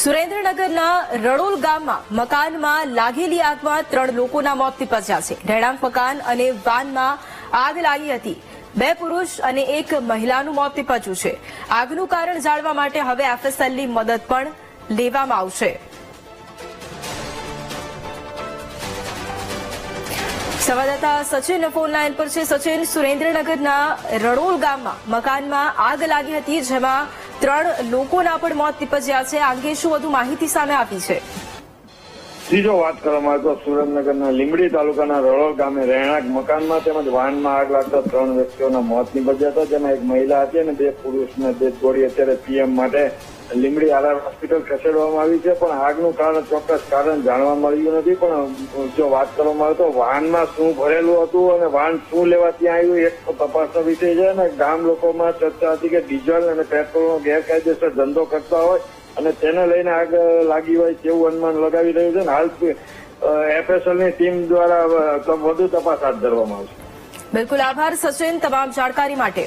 સુરેન્દ્રનગરના રડોલ ગામમાં મકાનમાં લાગેલી આગમાં ત્રણ લોકોના મોત નિપજ્યા છે. રહેણાંક મકાન અને વાનમાં આગ લાગી હતી. બે પુરુષ અને એક મહિલાનું મોત નીપજ્યું છે. આગનું કારણ જાણવા માટે હવે એફએસએલની મદદ પણ લેવામાં આવશે. સંવાદદાતા સચિન ફોન લાઈન પર છે. સચિન, સુરેન્દ્રનગરના રડોલ ગામમાં મકાનમાં આગ લાગી હતી, જેમાં ત્રણ લોકોના પણ મોત નીપજ્યા છે. આ અંગે શું વધુ માહિતી સામે આવી છે? ત્રીજો વાત કરવામાં આવે તો સુરેન્દ્રનગરના લીંબડી તાલુકાના રળોલ ગામે રહેણાંક મકાનમાં તેમજ વાહનમાં આગ લાગતા ત્રણ વ્યક્તિઓના મોત નીપજ્યા હતા. જેમાં એક મહિલા હતી અને બે પુરુષને બે જોડી અત્યારે પીએમ માટે લીંબડી આરઆર હોસ્પિટલ ખસેડવામાં આવી છે, પણ આગનું કારણ ચોક્કસ કારણ જાણવા મળ્યું નથી. પણ જો વાત કરવામાં આવે તો વાહનમાં શું ભરેલું હતું અને વાહન શું લેવા ત્યાં આવ્યું એક તો તપાસનો વિષય છે. અને ગામ લોકોમાં ચર્ચા હતી કે ડીઝલ અને પેટ્રોલનો ગેરકાયદેસર ધંધો કરતા હોય અને તેને લઈને આગ લાગી હોય તેવું અનુમાન લગાવી રહ્યું છે. ને હાલ એફએસએલની ટીમ દ્વારા વધુ તપાસ હાથ ધરવામાં આવશે. બિલકુલ આભાર, સચિન. તમામ જાણકારી માટે